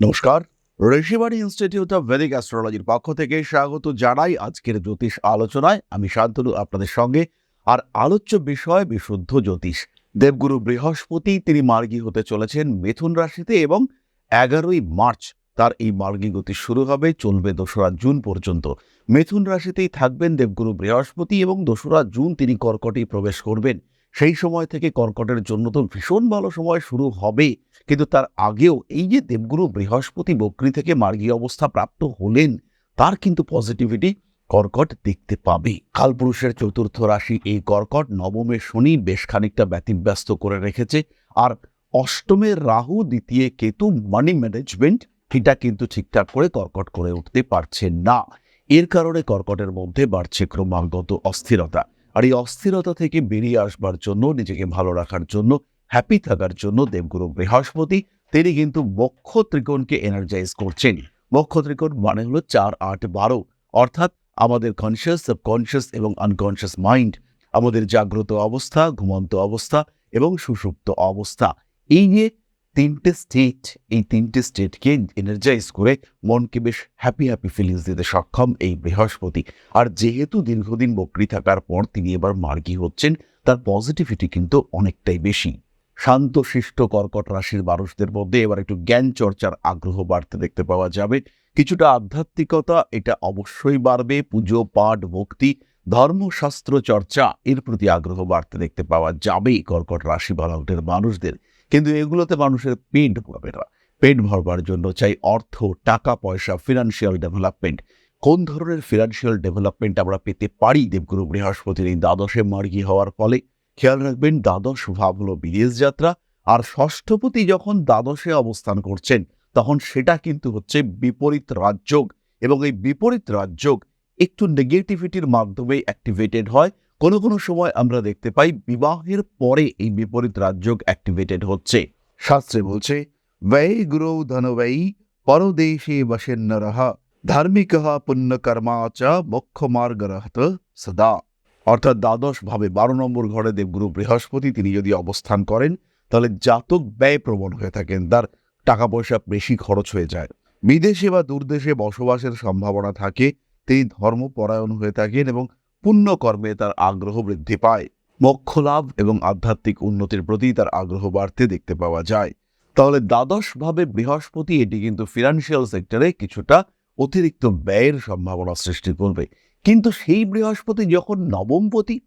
নমস্কার। Rishibani institute of Vedic অ্যাস্ট্রোলজির পক্ষ থেকে স্বাগত জানাই আজকের জ্যোতিষ আলোচনায়। আমি শান্তনু আপনাদের সঙ্গে। আর আলোচ্য বিষয়, বিশুদ্ধ জ্যোতিষ। দেবগুরু বৃহস্পতি, তিনি মার্গী হতে চলেছেন মিথুন রাশিতে এবং এগারোই মার্চ তার এই মার্গী গতি শুরু হবে চলবে দোসরা জুন পর্যন্ত। মিথুন রাশিতেই থাকবেন দেবগুরু বৃহস্পতি এবং দোসরা জুন তিনি কর্কটেই প্রবেশ করবেন। সেই সময় থেকে কর্কটের জন্য তো ভীষণ ভালো সময় শুরু হবে কিন্তু তার আগেও এই যে দেবগুরু বৃহস্পতি বক্রী থেকে মার্গী অবস্থা প্রাপ্ত হলেন, তার কিন্তু পজিটিভিটি কর্কট দেখতে পাবে। কালপুরুষের চতুর্থ রাশি এই কর্কট নবমে শনি বেশ খানিকটা ব্যতিব্যস্ত করে রেখেছে। আর অষ্টমের রাহু, দ্বিতীয় কেতু মানি ম্যানেজমেন্ট এটা কিন্তু ঠিকঠাক করে কর্কট করে উঠতে পারছে না। এর কারণে কর্কটের মধ্যে বাড়ছে ক্রমাগত অস্থিরতা। আর এই অস্থিরতা থেকে বেরিয়ে আসবার জন্য, নিজেকে ভালো রাখার জন্য হ্যাপি থাকার জন্য দেবগুরু বৃহস্পতি, তিনি কিন্তু বক্ষ ত্রিকোণকে এনার্জাইজ করছেন। বক্ষ ত্রিকোণ মানে হলো চার, আট, বারো। অর্থাৎ আমাদের কনসিয়াস সাবকনসিয়াস এবং আনকনসিয়াস মাইন্ড আমাদের জাগ্রত অবস্থা, ঘুমন্ত অবস্থা এবং সুষুপ্ত অবস্থা। এই যে তিনটে স্টেট এই তিনটে স্টেটকে এনার্জাইজ করে মনকে বেশ হ্যাপি হ্যাপি ফিলিংস দিতে সক্ষম এই বৃহস্পতি। আর যেহেতু দীর্ঘদিন বকরি থাকার পর তিনি এবার মার্গি হচ্ছেন, তার পজিটিভিটি কিন্তু অনেকটাই বেশি। শান্ত, শিষ্ট, কর্কট রাশির মানুষদের মধ্যে এবার একটু জ্ঞান চর্চার আগ্রহ বাড়তে দেখতে পাওয়া যাবে। কিছুটা আধ্যাত্মিকতা, এটা অবশ্যই বাড়বে। পুজো, পাঠ, ভক্তি ধর্মশাস্ত্র চর্চা, এর প্রতি আগ্রহ বাড়তে দেখতে পাওয়া যাবে কর্কট রাশি বালকদের মানুষদের। কিন্তু এগুলোতে মানুষের পেট ভরবে না। পেট ভরবার জন্য চাই অর্থ, টাকা, পয়সা ফিনান্সিয়াল ডেভেলপমেন্ট কোন ধরনের ফিনান্সিয়াল ডেভেলপমেন্ট আমরা পেতে পারি দেবগুরু বৃহস্পতির এই দ্বাদশে মার্গী হওয়ার ফলে? খেয়াল রাখবেন, দ্বাদশ ভাব হলো বিদেশ যাত্রা, আর ষষ্ঠপতি যখন দ্বাদশে অবস্থান করছেন, তখন সেটা কিন্তু হচ্ছে বিপরীত রাজযোগ। এবং এই বিপরীত রাজযোগ একটু নেগেটিভিটির মাধ্যমে অ্যাক্টিভেটেড হয় কোনো কোনো সময় আমরা দেখতে পাই বিবাহের পরে এই বিপরীত রাজযোগ অ্যাক্টিভেটেড হচ্ছে। শাস্ত্রে বলছে, ব্যয় গুরু ধনব্যয়ী, পরদেশে বসেন্ন রহা ধার্মিক পুণ্য কর্মা চ মার্গ রহত সদা। অর্থাৎ দ্বাদশ ভাবে বারো নম্বর ঘরে দেবগুরু বৃহস্পতি তিনি যদি অবস্থান করেন, তাহলে জাতক ব্যয় প্রবণ হয়ে থাকেন, তার টাকা পয়সা বেশি খরচ হয়ে যায়। বিদেশে বা দূরদেশে বসবাসের সম্ভাবনা থাকে, তিনি ধর্মপরায়ণ হয়ে থাকেন এবং পুণ্যকর্মে তার আগ্রহ বৃদ্ধি পায়। মোক্ষ লাভ এবং আধ্যাত্মিক উন্নতির প্রতি তার আগ্রহ বাড়তে দেখতে পাওয়া যায়। তাহলে দ্বাদশভাবে বৃহস্পতি এটি কিন্তু ফিনান্সিয়াল সেক্টরে কিছুটা অতিরিক্ত ব্যয়ের সম্ভাবনা সৃষ্টি করবে। কিন্তু সেই বৃহস্পতি যখন নবমপতি,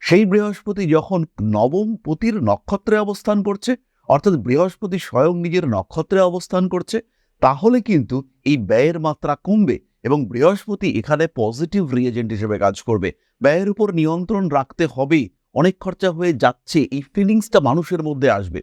সেই বৃহস্পতি যখন নবমপতির নক্ষত্রে অবস্থান করছে, অর্থাৎ বৃহস্পতি স্বয়ং নিজের নক্ষত্রে অবস্থান করছে, তাহলে কিন্তু এই ব্যয়ের মাত্রা কমবে। এবং বৃহস্পতি এখানে পজিটিভ রিয়েজেন্ট হিসেবে কাজ করবে। ব্যয়ের উপর নিয়ন্ত্রণ রাখতে হবে অনেক খরচা হয়ে যাচ্ছে, এই ফিলিংসটা মানুষের মধ্যে আসবে।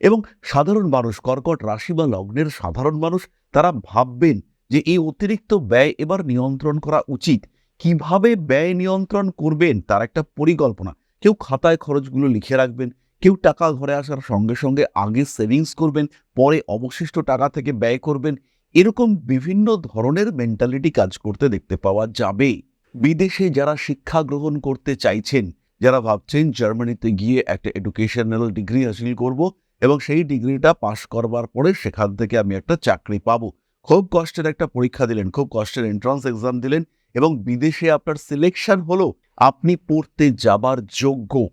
এবং সাধারণ মানুষ, কর্কট রাশি বা লগ্নের সাধারণ মানুষ, তারা ভাববেন যে এই অতিরিক্ত ব্যয় এবার নিয়ন্ত্রণ করা উচিত। কীভাবে ব্যয় নিয়ন্ত্রণ করবেন তার একটা পরিকল্পনা। কেউ খাতায় খরচগুলো লিখে রাখবেন, কেউ টাকা ঘরে আসার সঙ্গে সঙ্গে আগে সেভিংস করবেন, পরে অবশিষ্ট টাকা থেকে ব্যয় করবেন। এরকম বিভিন্ন ধরনের মেন্টালিটি কাজ করতে দেখতে পাওয়া যাবে। বিদেশে যারা শিক্ষা গ্রহণ করতে চাইছেন, যারা ভাবছেন জার্মানিতে গিয়ে একটা এডুকেশনাল ডিগ্রি হাসিল করব এবং সেই ডিগ্রিটা পাশ করবার পরে সেখান থেকে আমি একটা চাকরি পাবো। খুব কষ্টের একটা পরীক্ষা দিলেন, খুব কষ্টের এন্ট্রান্স এক্সাম দিলেন এবং বিদেশে আপনার সিলেকশন হলো, আপনি পড়তে যাবার যোগ্য।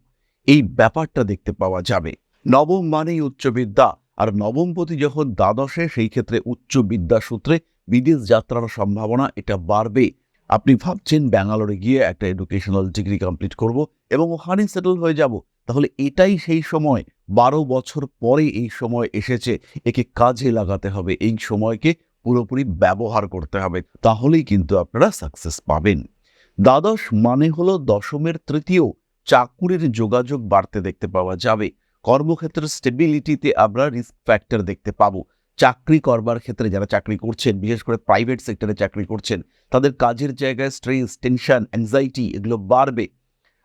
এই ব্যাপারটা দেখতে পাওয়া যাবে। নবম মানেই উচ্চ বিদ্যা। আর নবমপতি যখন দ্বাদশে, সেই ক্ষেত্রে উচ্চ বিদ্যা সূত্রে বিদেশ যাত্রার সম্ভাবনা এটা বাড়বে। আপনি ভাবছেন ব্যাঙ্গালোরে গিয়ে একটা এডুকেশনাল ডিগ্রি কমপ্লিট করব এবং ওখানে সেটেল হয়ে যাব। তাহলে এটাই সেই সময়। বারো বছর পরে এই সময় এসেছে। একে কাজে লাগাতে হবে। এই সময়কে পুরোপুরি ব্যবহার করতে হবে। তাহলেই কিন্তু আপনারা সাকসেস পাবেন। দ্বাদশ মানে হলো দশমের তৃতীয়। চাকুরির যোগাযোগ বাড়তে দেখতে পাওয়া যাবে। কর্মক্ষেত্রের স্টেবিলিটিতে আমরা রিস্ক ফ্যাক্টর দেখতে পাবো। চাকরি করবার ক্ষেত্রে যারা চাকরি করছেন, বিশেষ করে প্রাইভেট সেক্টরে চাকরি করছেন, তাদের কাজের জায়গায় স্ট্রেস টেনশন অ্যাংজাইটি এগুলো বাড়বে।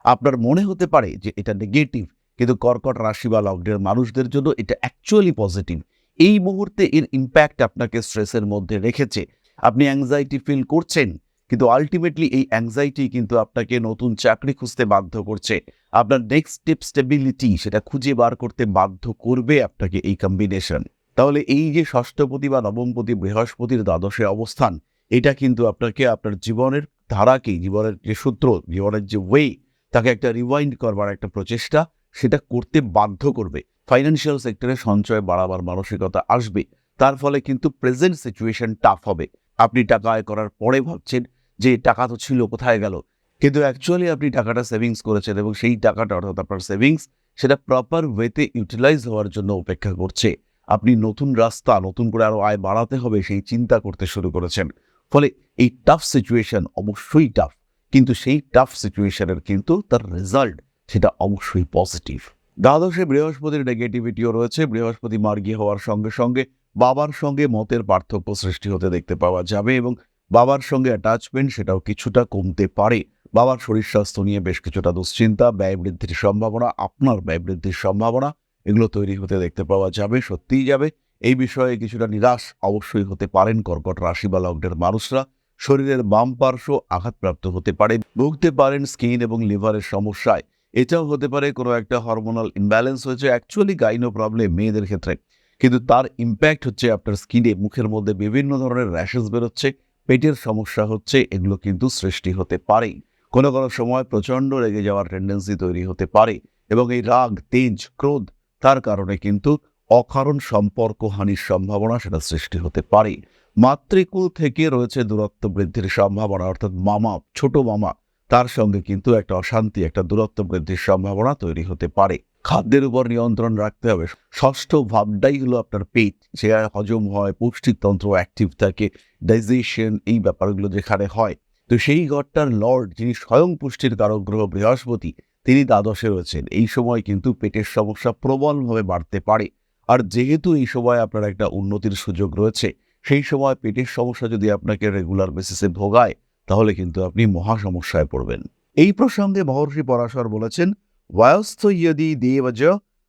আপনার মনে হতে পারে যে এটা নেগেটিভ কিন্তু কর্কট রাশি বা লগ্নের মানুষদের জন্য এটা অ্যাকচুয়ালি পজিটিভ এই মুহূর্তে এর ইম্প্যাক্ট আপনাকে স্ট্রেসের মধ্যে রেখেছে। আপনি অ্যাংজাইটি ফিল করছেন কিন্তু আলটিমেটলি এই অ্যাংজাইটি কিন্তু আপনাকে নতুন চাকরি খুঁজতে বাধ্য করছে। আপনার নেক্সট স্টেপ স্টেবিলিটি সেটা খুঁজে বার করতে বাধ্য করবে আপনাকে এই কম্বিনেশন তাহলে এই যে ষষ্ঠপতি বা নবমপতি বৃহস্পতির দ্বাদশে অবস্থান, এটা কিন্তু আপনাকে আপনার জীবনের ধারাকে জীবনের যে সূত্র, জীবনের যে ওয়ে তাকে একটা রিওয়াইন্ড করবার একটা প্রচেষ্টা, সেটা করতে বাধ্য করবে। ফাইন্যান্সিয়াল সেক্টরে সঞ্চয় বাড়াবার মানসিকতা আসবে। তার ফলে কিন্তু প্রেজেন্ট সিচুয়েশন টাফ হবে। আপনি টাকা আয় করার পরে ভাবছেন যে টাকা তো ছিল, কোথায় গেল? কিন্তু অ্যাকচুয়ালি আপনি টাকাটা সেভিংস করেছেন এবং সেই টাকাটা অর্থাৎ আপনার সেভিংস সেটা প্রপার ওয়েতে ইউটিলাইজ হওয়ার জন্য অপেক্ষা করছে। আপনি নতুন রাস্তা, নতুন করে আরও আয় বাড়াতে হবে সেই চিন্তা করতে শুরু করেছেন। ফলে এই টাফ সিচুয়েশন অবশ্যই টাফ কিন্তু সেই টাফ সিচুয়েশনের কিন্তু তার রেজাল্ট সেটা অবশ্যই পজিটিভ দ্বাদশে বৃহস্পতির নেগেটিভিটিও রয়েছে। বৃহস্পতি মার্গী হওয়ার সঙ্গে সঙ্গে বাবার সঙ্গে মতের পার্থক্য সৃষ্টি হতে দেখতে পাওয়া যাবে এবং বাবার সঙ্গে অ্যাটাচমেন্ট সেটাও কিছুটা কমতে পারে। বাবার শরীর স্বাস্থ্য নিয়ে বেশ কিছুটা দুশ্চিন্তা, ব্যয় বৃদ্ধির সম্ভাবনা, আপনার ব্যয় বৃদ্ধির সম্ভাবনা, এগুলো তৈরি হতে দেখতে পাওয়া যাবে, সত্যিই যাবে। এই বিষয়ে কিছুটা নিরাশ অবশ্যই হতে পারেন কর্কট রাশি বা লগ্নের মানুষরা। শরীরের বাম পার্শ্ব আঘাতপ্রাপ্ত হতে পারে, ভুগতে পারেন স্কিন এবং লিভারের সমস্যায়। এটাও হতে পারে কোনো একটা হরমোনাল ইমব্যালেন্স হয়েছে। অ্যাকচুয়ালি গাইনো প্রবলেম মেয়েদের ক্ষেত্রে কিন্তু তার ইম্প্যাক্ট হচ্ছে আপনার স্কিনে মুখের মধ্যে বিভিন্ন ধরনের র্যাশেস বেরোচ্ছে, পেটের সমস্যা হচ্ছে, এগুলো কিন্তু সৃষ্টি হতে পারে। কোনো কোনো সময় প্রচণ্ড রেগে যাওয়ার টেন্ডেন্সি তৈরি হতে পারে এবং এই রাগ, তেজ, ক্রোধ, তার কারণে কিন্তু অকারণ সম্পর্কহানির সম্ভাবনা সেটা সৃষ্টি হতে পারে। মাতৃকুল থেকে রয়েছে দূরত্ব বৃদ্ধির সম্ভাবনা, অর্থাৎ মামা, ছোট মামা, তার সঙ্গে কিন্তু একটা অশান্তি, একটা দূরত্ব বৃদ্ধির সম্ভাবনা তৈরি হতে পারে। খাদ্যের উপর নিয়ন্ত্রণ রাখতে হবে। ষষ্ঠ ভাবটাই হলো আপনার পেট। যে হজম হয় পৌষ্টিকতন্ত্র অ্যাক্টিভ থাকে ডাইজেশন এই ব্যাপারগুলো যেখানে হয়। তো সেই ঘরটার লর্ড যিনি স্বয়ং পুষ্টির কারক গ্রহ বৃহস্পতি, তিনি দ্বাদশে রয়েছেন। এই সময় কিন্তু পেটের সমস্যা প্রবলভাবে বাড়তে পারে। আর যেহেতু এই সময় আপনার একটা উন্নতির সুযোগ রয়েছে, সেই সময় পেটের সমস্যা যদি আপনাকে রেগুলার বেসিসে ভোগায়, তাহলে কিন্তু আপনি মহা সমস্যায় পড়বেন। এই প্রসঙ্গে মহর্ষি পরাশর বলেছেন বয়স্থ ইয়দি দেবজ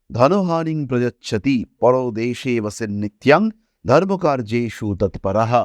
ধনহানিং প্রযচ্ছতি পরদেশে বসেন নিত্যাং ধর্মকার্যেষু তৎপরাহা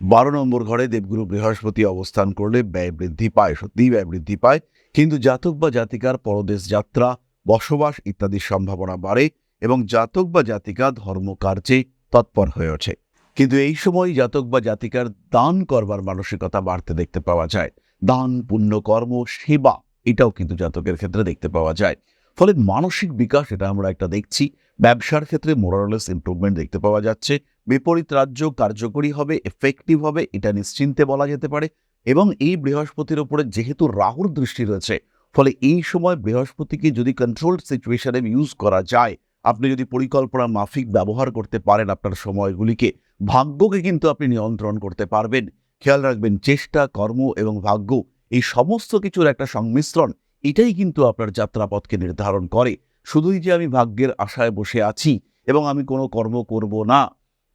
বারো নম্বর ঘরে দেবগুরু বৃহস্পতি অবস্থান করলে ব্যয় বৃদ্ধি পায় সত্যি ব্যয় বৃদ্ধি পায় কিন্তু জাতক বা জাতিকার পরদেশ যাত্রা বসবাস ইত্যাদির সম্ভাবনা বাড়ে এবং জাতক বা জাতিকা ধর্মকার্যে তৎপর হয়ে ওঠে কিন্তু এই সময় জাতক বা জাতিকার দান করবার মানসিকতা বাড়তে দেখতে পাওয়া যায় দান পুণ্যকর্ম সেবা এটাও কিন্তু জাতকের ক্ষেত্রে দেখতে পাওয়া যায়। ফলে মানসিক বিকাশ এটা আমরা একটা দেখছি। ব্যবসার ক্ষেত্রে মোরালেস ইমপ্রুভমেন্ট দেখতে পাওয়া যাচ্ছে। বিপরীত রাজ্য কার্যকরী হবে এফেক্টিভ হবে, এটা নিশ্চিন্তে বলা যেতে পারে। এবং এই বৃহস্পতির ওপরে যেহেতু রাহুর দৃষ্টি রয়েছে, ফলে এই সময় বৃহস্পতিকে যদি কন্ট্রোল সিচুয়েশনে ইউজ করা যায়, আপনি যদি পরিকল্পনা মাফিক ব্যবহার করতে পারেন আপনার সময়গুলিকে, ভাগ্যকে কিন্তু আপনি নিয়ন্ত্রণ করতে পারবেন। খেয়াল রাখবেন, চেষ্টা, কর্ম এবং ভাগ্য এই সমস্ত কিছুর একটা সংমিশ্রণ, এটাই কিন্তু আপনার যাত্রাপথকে নির্ধারণ করে। শুধুই যে আমি ভাগ্যের আশায় বসে আছি এবং আমি কোনো কর্ম করব না,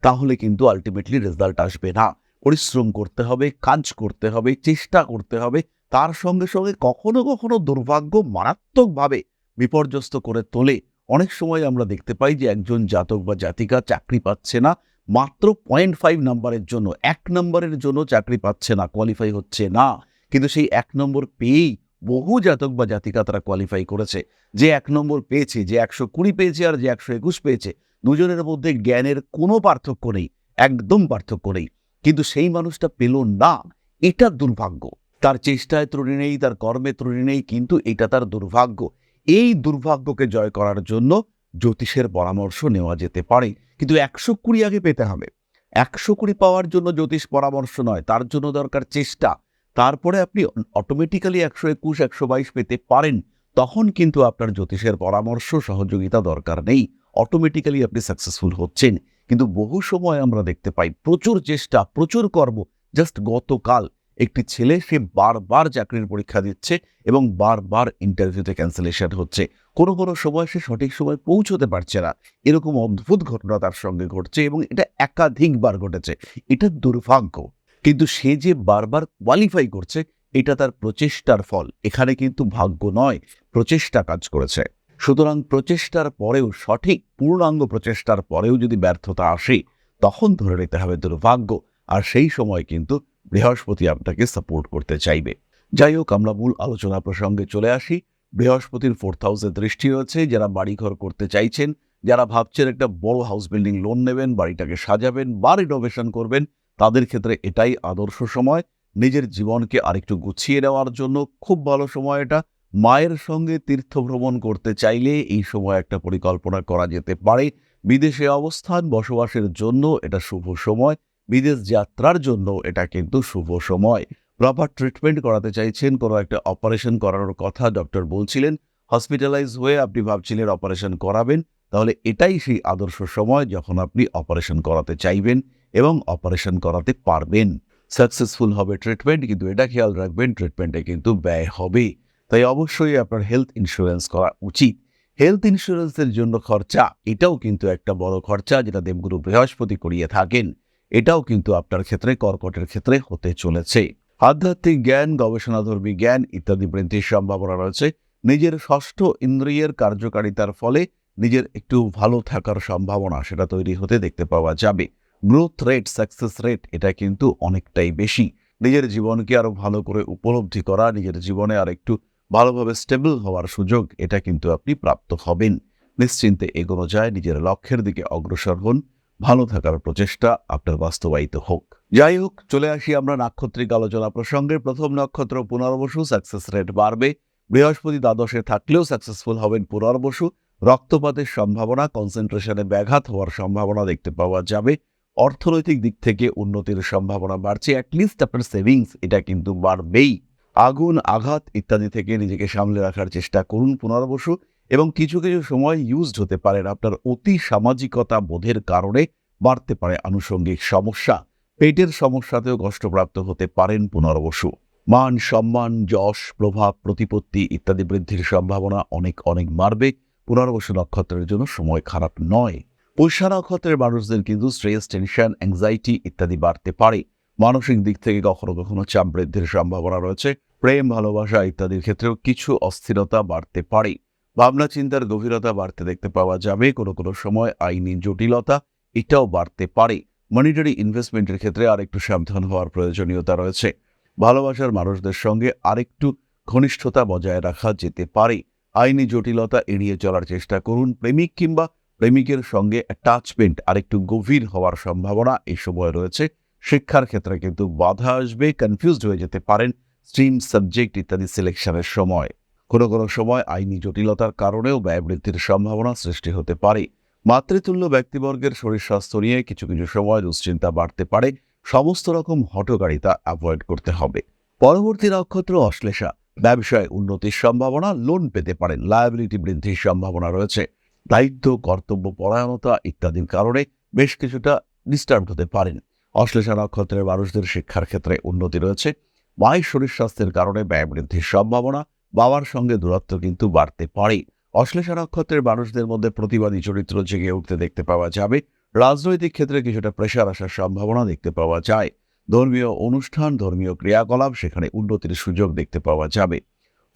তাহলে কিন্তু আলটিমেটলি রেজাল্ট আসবে না। পরিশ্রম করতে হবে, কাজ করতে হবে, চেষ্টা করতে হবে, তার সঙ্গে সঙ্গে কখনো কখনো দুর্ভাগ্য মারাত্মকভাবে বিপর্যস্ত করে তোলে। অনেক সময় আমরা দেখতে পাই যে একজন জাতক বা জাতিকা চাকরি পাচ্ছে না, মাত্র পয়েন্ট ফাইভ নাম্বারের জন্য, এক নম্বরের জন্য চাকরি পাচ্ছে না কোয়ালিফাই হচ্ছে না। কিন্তু সেই এক নম্বর পেয়েই বহু জাতক বা জাতিকা তারা কোয়ালিফাই করেছে। যে এক নম্বর পেয়েছে, যে একশো কুড়ি পেয়েছে আর যে একশো একুশ পেয়েছে, দুজনের মধ্যে জ্ঞানের কোনো পার্থক্য নেই, একদম পার্থক্য নেই। কিন্তু সেই মানুষটা পেল না, এটা দুর্ভাগ্য। তার চেষ্টায় ত্রুটি নেই, তার কর্মে ত্রুটি নেই, কিন্তু এটা তার দুর্ভাগ্য। এই দুর্ভাগ্যকে জয় করার জন্য জ্যোতিষের পরামর্শ নেওয়া যেতে পারে। কিন্তু একশো কুড়ি আগে পেতে হবে। একশো কুড়ি পাওয়ার জন্য জ্যোতিষ পরামর্শ নয়, তার জন্য দরকার চেষ্টা। তারপরে আপনি অটোমেটিক্যালি একশো একুশ, একশো বাইশ পেতে পারেন। তখন কিন্তু আপনার জ্যোতিষের পরামর্শ, সহযোগিতা দরকার নেই। অটোমেটিক্যালি আপনি সাকসেসফুল হচ্ছেন। কিন্তু বহু সময় আমরা দেখতে পাই, প্রচুর চেষ্টা, প্রচুর কর্ম জাস্ট গতকাল একটি ছেলে, সে বারবার চাকরির পরীক্ষা দিচ্ছে এবং বারবার ইন্টারভিউতে ক্যান্সেলেশন হচ্ছে। কোনো কোনো সময় সে সঠিক সময় পৌঁছতে পারছে না। এরকম অদ্ভুত ঘটনা তার সঙ্গে ঘটছে এবং এটা একাধিকবার ঘটেছে। এটা দুর্ভাগ্য। কিন্তু সে যে বারবার কোয়ালিফাই করছে, এটা তার প্রচেষ্টার ফল। এখানে কিন্তু ভাগ্য নয়, প্রচেষ্টা কাজ করেছে। সুতরাং প্রচেষ্টার পরেও, সঠিক পূর্ণাঙ্গ প্রচেষ্টার পরেও যদি ব্যর্থতা আসে, তখন ধরে নিতে হবে দুর্ভাগ্য। আর সেই সময় কিন্তু বৃহস্পতি আপনাকে সাপোর্ট করতে চাইবে। যাই হোক, আমরা মূল আলোচনা প্রসঙ্গে চলে আসি। বৃহস্পতির ফোর্থ হাউসে দৃষ্টি রয়েছে। যারা বাড়িঘর করতে চাইছেন, যারা ভাবছেন একটা বড় হাউস বিল্ডিং লোন নেবেন, বাড়িটাকে সাজাবেন বা রিনোভেশন করবেন তাদের ক্ষেত্রে এটাই আদর্শ সময়। নিজের জীবনকে আরেকটু গুছিয়ে নেওয়ার জন্য খুব ভালো সময় এটা। মায়ের সঙ্গে তীর্থ ভ্রমণ করতে চাইলে এই সময় একটা পরিকল্পনা করা যেতে পারে। বিদেশে অবস্থান, বসবাসের জন্য এটা শুভ সময়। বিদেশ যাত্রার জন্য এটা কিন্তু শুভ সময়। প্রপার ট্রিটমেন্ট করাতে চাইছেন, কোনো একটা অপারেশন করানোর কথা ডক্টর বলছিলেন। হসপিটালাইজ হয়ে আপনি ভাবছিলেন অপারেশন করাবেন, তাহলে এটাই সেই আদর্শ সময় যখন আপনি অপারেশন করাতে চাইবেন। এবং অপারেশন করাতে পারবেন। সাকসেসফুল হবে ট্রিটমেন্ট, কিন্তু এটা খেয়াল রাখবেন, ট্রিটমেন্টে কিন্তু ব্যয় হবে। তাই অবশ্যই আপনার হেলথ ইন্স্যুরেন্স করা উচিত। হেলথ ইন্স্যুরেন্সের জন্য খরচা, এটাও কিন্তু একটা বড় খরচা যেটা দেবগুরু বৃহস্পতি করিয়ে থাকেন। এটাও কিন্তু আপনার ক্ষেত্রে, কর্কটের ক্ষেত্রে হতে চলেছে। আধ্যাত্মিক জ্ঞান গবেষণাধর্মী জ্ঞান ইত্যাদি বৃদ্ধির সম্ভাবনা রয়েছে। নিজের ষষ্ঠ ইন্দ্রিয়ের কার্যকারিতার ফলে নিজের একটু ভালো থাকার সম্ভাবনা সেটা তৈরি হতে দেখতে পাওয়া যাবে। গ্রোথ রেট সাকসেস রেট এটা কিন্তু অনেকটাই বেশি। নিজের জীবনকে আরও ভালো করে উপলব্ধি করা, নিজের জীবনে আর একটু ভালোভাবে স্টেবল হওয়ার সুযোগ, এটা কিন্তু আপনি প্রাপ্ত হবেন। নিশ্চিন্তে এগোনো যায়, নিজের লক্ষ্যের দিকে অগ্রসর হন, ভালো থাকার প্রচেষ্টা আপনার বাস্তবায়িত হোক। যাই হোক, চলে আসি আমরা নাক্ষত্রিক আলোচনা প্রসঙ্গে। প্রথম নক্ষত্র পুনর্বসু সাকসেস রেট বাড়বে। বৃহস্পতি দ্বাদশে থাকলেও সাকসেসফুল হবেন পুনর্বসু। রক্তপাতের সম্ভাবনা কনসেন্ট্রেশনে ব্যাঘাত হওয়ার সম্ভাবনা দেখতে পাওয়া যাবে। অর্থনৈতিক দিক থেকে উন্নতির সম্ভাবনা বাড়ছে অ্যাটলিস্ট আপনার সেভিংস এটা কিন্তু বাড়বেই। আগুন, আঘাত ইত্যাদি থেকে নিজেকে সামলে রাখার চেষ্টা করুন পুনর্বসু এবং কিছু কিছু সময় ইউজড হতে পারেন আপনার অতি সামাজিকতা বোধের কারণে বাড়তে পারে আনুষঙ্গিক সমস্যা। পেটের সমস্যাতেও কষ্টপ্রাপ্ত হতে পারেন পুনর্বসু। মান সম্মান, যশ, প্রভাব, প্রতিপত্তি ইত্যাদি বৃদ্ধির সম্ভাবনা অনেক অনেক বাড়বে। পুনর্বসু নক্ষত্রের জন্য সময় খারাপ নয়। পুষ্যা নক্ষত্রের মানুষদের কিন্তু স্ট্রেস, টেনশন অ্যাংজাইটি ইত্যাদি বাড়তে পারে। মানসিক দিক থেকে কখনো কখনো চাপ বৃদ্ধির সম্ভাবনা রয়েছে। প্রেম, ভালোবাসা ইত্যাদির ক্ষেত্রেও কিছু অস্থিরতা বাড়তে পারে। ভাবনা, চিন্তার গভীরতা বাড়তে দেখতে পাওয়া যাবে। কোনো কোনো সময় আইনি জটিলতা এটাও বাড়তে পারে। মনিটারি ইনভেস্টমেন্টের ক্ষেত্রে আরেকটু সাবধান হওয়ার প্রয়োজনীয়তা রয়েছে। ভালোবাসার মানুষদের সঙ্গে আরেকটু ঘনিষ্ঠতা বজায় রাখা যেতে পারে। আইনি জটিলতা এড়িয়ে চলার চেষ্টা করুন। প্রেমিক কিংবা প্রেমিকের সঙ্গে অ্যাটাচমেন্ট আরেকটু গভীর হওয়ার সম্ভাবনা এই সময় রয়েছে। শিক্ষার ক্ষেত্রে কিন্তু বাধা আসবে কনফিউজড হয়ে যেতে পারেন স্ট্রিম সাবজেক্ট ইত্যাদি সিলেকশনের সময়। কোনো কোনো সময় আইনি জটিলতার কারণেও ব্যয় বৃদ্ধির সম্ভাবনা সৃষ্টি হতে পারে। মাতৃতুল্য ব্যক্তিবর্গের শরীর স্বাস্থ্য নিয়ে কিছু কিছু সময় দুশ্চিন্তা বাড়তে পারে। সমস্ত রকম হটকারিতা অ্যাভয়েড করতে হবে। পরবর্তী নক্ষত্র অশ্লেষা। ব্যবসায় উন্নতির সম্ভাবনা লোন পেতে পারেন। লায়াবিলিটি বৃদ্ধির সম্ভাবনা রয়েছে। দায়িত্ব, কর্তব্য, পরায়ণতা ইত্যাদির কারণে বেশ কিছুটা ডিস্টার্ব হতে পারেন। অশ্লেষা নক্ষত্রের মানুষদের শিক্ষার ক্ষেত্রে উন্নতি রয়েছে। মায়ের শরীর স্বাস্থ্যের কারণে ব্যয় বৃদ্ধির সম্ভাবনা বাবার সঙ্গে দূরত্ব কিন্তু বাড়তে পারে অশ্লেষা নক্ষত্রের মানুষদের মধ্যে প্রতিবাদী চরিত্র জেগে উঠতে দেখতে পাওয়া যাবে। রাজনৈতিক ক্ষেত্রে কিছুটা প্রেশার আসার সম্ভাবনা দেখতে পাওয়া যায়। ধর্মীয় অনুষ্ঠান, ধর্মীয় ক্রিয়াকলাপ সেখানে উন্নতির সুযোগ দেখতে পাওয়া যাবে।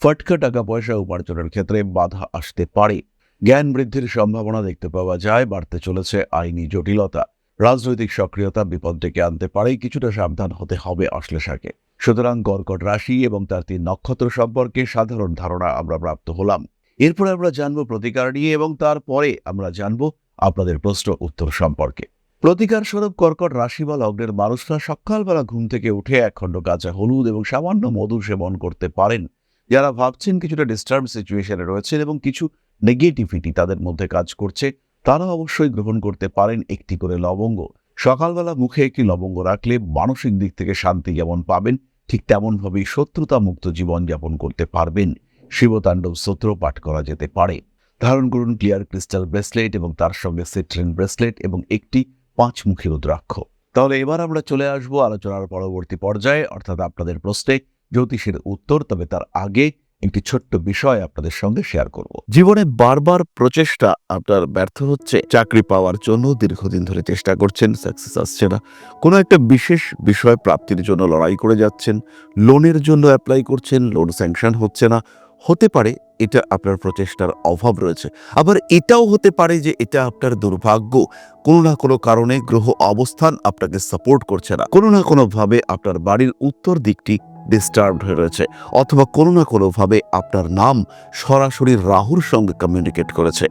ফটকা টাকা পয়সা উপার্জনের ক্ষেত্রে বাধা আসতে পারে। জ্ঞান বৃদ্ধির সম্ভাবনা দেখতে পাওয়া যায়, বাড়তে চলেছে আইনি জটিলতা। রাজনৈতিক সক্রিয়তা বিপদ ডেকে আনতে পারে কিছুটা সাবধান হতে হবে অশ্লেষাকে। সুতরাং কর্কট রাশি এবং তার তিন নক্ষত্র সম্পর্কে সাধারণ ধারণা আমরা প্রাপ্ত হলাম। এরপর আমরা জানব প্রতিকার নিয়ে এবং তারপরে আমরা জানব আপনাদের প্রশ্ন উত্তর সম্পর্কে। প্রতিকার স্বরূপ কর্কট রাশি বা লগ্নের মানুষরা সকালবেলা ঘুম থেকে উঠে একখণ্ড কাঁচা হলুদ এবং সামান্য মধু সেবন করতে পারেন। যারা ভাবছেন কিছুটা ডিস্টার্ব সিচুয়েশনে রয়েছেন এবং কিছু নেগেটিভিটি তাদের মধ্যে কাজ করছে। তারা অবশ্যই গ্রহণ করতে পারেন একটি করে লবঙ্গ। সকালবেলা মুখে একটি লবঙ্গ রাখলে মানসিক দিক থেকে শান্তি যেমন পাবেন, ঠিক তেমনভাবেই শত্রুতা মুক্ত জীবনযাপন করতে পারবেন। শিবতাণ্ডব স্তোত্র পাঠ করা যেতে পারে। ধারণ করুন ক্লিয়ার ক্রিস্টাল ব্রেসলেট এবং তার সঙ্গে সিট্রেন ব্রেসলেট এবং একটি পাঁচমুখী রুদ্রাক্ষ। তাহলে এবার আমরা চলে আসব আলোচনার পরবর্তী পর্যায়ে, অর্থাৎ আপনাদের প্রশ্নে। জ্যোতিষের উত্তর, তবে তার আগে একটি ছোট্ট বিষয় আপনাদের সঙ্গে শেয়ার করব। জীবনে বারবার প্রচেষ্টা, আপনার ব্যর্থ হচ্ছে, চাকরি পাওয়ার জন্য দীর্ঘদিন ধরে চেষ্টা করছেন সাকসেস আসছে না। কোনো একটা বিশেষ বিষয় প্রাপ্তির জন্য লড়াই করে যাচ্ছেন লোনের জন্য অ্যাপ্লাই করছেন লোন স্যাংশন হচ্ছে না। হতে পারে এটা আপনার প্রচেষ্টার অভাব রয়েছে। আবার এটাও হতে পারে যে এটা আপনার দুর্ভাগ্য। কোনো না কোনো কারণে গ্রহ অবস্থান আপনাকে সাপোর্ট করছে না। কোনো না কোনোভাবে আপনার বাড়ির উত্তর দিকটি ডিস্টার্বড হয়ে রয়েছে। অথবা কোনো না কোনোভাবে আপনার নাম সরাসরি রাহুর সঙ্গে কমিউনিকেট করেছে।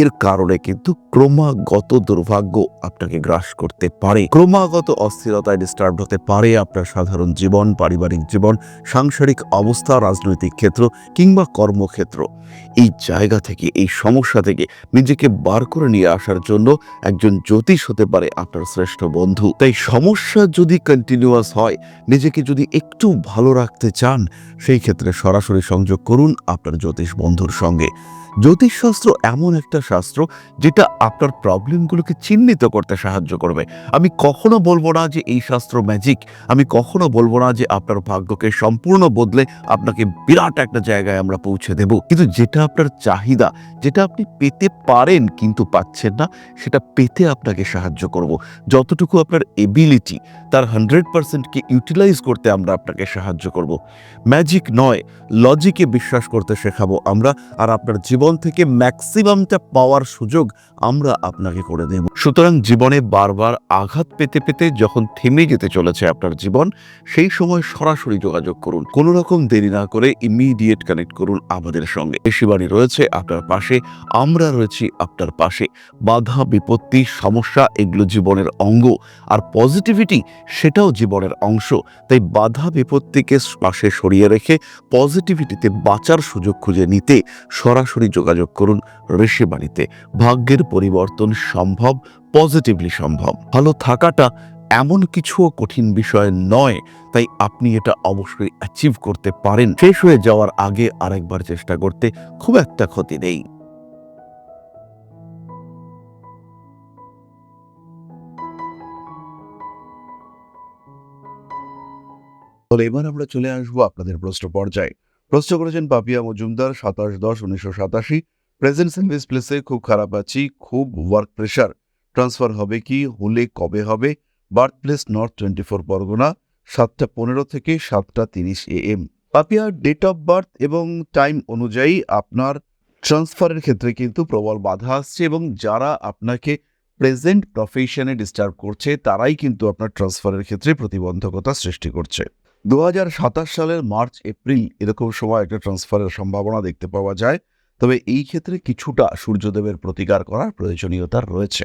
এর কারণে কিন্তু ক্রমাগত দুর্ভাগ্য আপনাকে গ্রাস করতে পারে। ক্রমাগত অস্থিরতায় ডিস্টার্ব হতে পারে আপনার সাধারণ জীবন, পারিবারিক জীবন, সাংসারিক অবস্থা, রাজনৈতিক ক্ষেত্র কিংবা কর্মক্ষেত্র। এই জায়গা থেকে, এই সমস্যা থেকে নিজেকে বার করে নিয়ে আসার জন্য একজন জ্যোতিষ হতে পারে আপনার শ্রেষ্ঠ বন্ধু। তাই সমস্যা যদি কন্টিনিউয়াস হয়, নিজেকে যদি একটু ভালো রাখতে চান, সেই ক্ষেত্রে সরাসরি সংযোগ করুন আপনার জ্যোতিষ বন্ধুর সঙ্গে। জ্যোতিষশাস্ত্র এমন একটা শাস্ত্র যেটা আপনার প্রবলেমগুলোকে চিহ্নিত করতে সাহায্য করবে। আমি কখনো বলব না যে এই শাস্ত্র ম্যাজিক আমি কখনো বলব না যে আপনার ভাগ্যকে সম্পূর্ণ বদলে আপনাকে বিরাট একটা জায়গায় আমরা পৌঁছে দেব। কিন্তু যেটা আপনার চাহিদা যেটা আপনি পেতে পারেন কিন্তু পাচ্ছেন না, সেটা পেতে আপনাকে সাহায্য করব। যতটুকু আপনার এবিলিটি তার হান্ড্রেড পার্সেন্টকে ইউটিলাইজ করতে আমরা আপনাকে সাহায্য করব। ম্যাজিক নয় লজিকে বিশ্বাস করতে শেখাবো আমরা, আর আপনার জীবন থেকে ম্যাক্সিমামটা পাওয়ার সুযোগ আমরা আপনাকে করে দেব। সুতরাং জীবনে বারবার আঘাত পেতে পেতে যখন থেমে যেতে চলেছে আপনার জীবন, সেই সময় সরাসরি যোগাযোগ করুন। কোনো রকম দেরি না করে ইমিডিয়েট কানেক্ট করুন আমাদের সঙ্গে। শিবানী রয়েছে, আপনার পাশে, আমরা রয়েছি আপনার পাশে। বাধা, বিপত্তি, সমস্যা, এগুলো জীবনের অঙ্গ, আর পজিটিভিটি সেটাও জীবনের অংশ। তাই বাধা, বিপত্তিকে পাশে সরিয়ে রেখে পজিটিভিটিতে বাঁচার সুযোগ খুঁজে নিতে সরাসরি যোগাযোগ করুন ঋষিবাণীতে ভাগ্যের পরিবর্তন সম্ভব পজিটিভলি সম্ভব। ভালো থাকাটা এমন কিছুও কঠিন বিষয় নয়, তাই আপনি এটা অবশ্যই অ্যাচিভ করতে পারেন। শেষ হয়ে যাওয়ার আগে আরেকবার চেষ্টা করতে খুব একটা ক্ষতি নেই। তাহলে এবার আমরা চলে আসব আপনাদের প্রশ্ন পর্যায়ে। প্রশ্ন করেছেন পাপিয়া মজুমদার, সাতাশ দশ উনিশশো সাতাশি। প্রেজেন্ট সার্ভিস প্লেসে খুব খারাপ আছি, খুব ওয়ার্ক প্রেশার ট্রান্সফার হবে কি, হলে কবে হবে? Birth place north twenty four Pargana, সাতটা পনেরো থেকে সাতটা তিরিশ এ এম। পাপিয়ার ডেট অফ বার্থ এবং টাইম অনুযায়ী আপনার ট্রান্সফারের ক্ষেত্রে কিন্তু প্রবল বাধা আসছে এবং যারা আপনাকে প্রেজেন্ট প্রফেশনে ডিস্টার্ব করছে, তারাই কিন্তু আপনার ট্রান্সফারের ক্ষেত্রে প্রতিবন্ধকতা সৃষ্টি করছে। দু হাজার সাতাশ সালের মার্চ, এপ্রিল এরকম সময় একটা ট্রান্সফারের সম্ভাবনা দেখতে পাওয়া যায়। তবে এই ক্ষেত্রে কিছুটা সূর্যদেবের প্রতিকার করার প্রয়োজনীয়তা রয়েছে।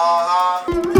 uh...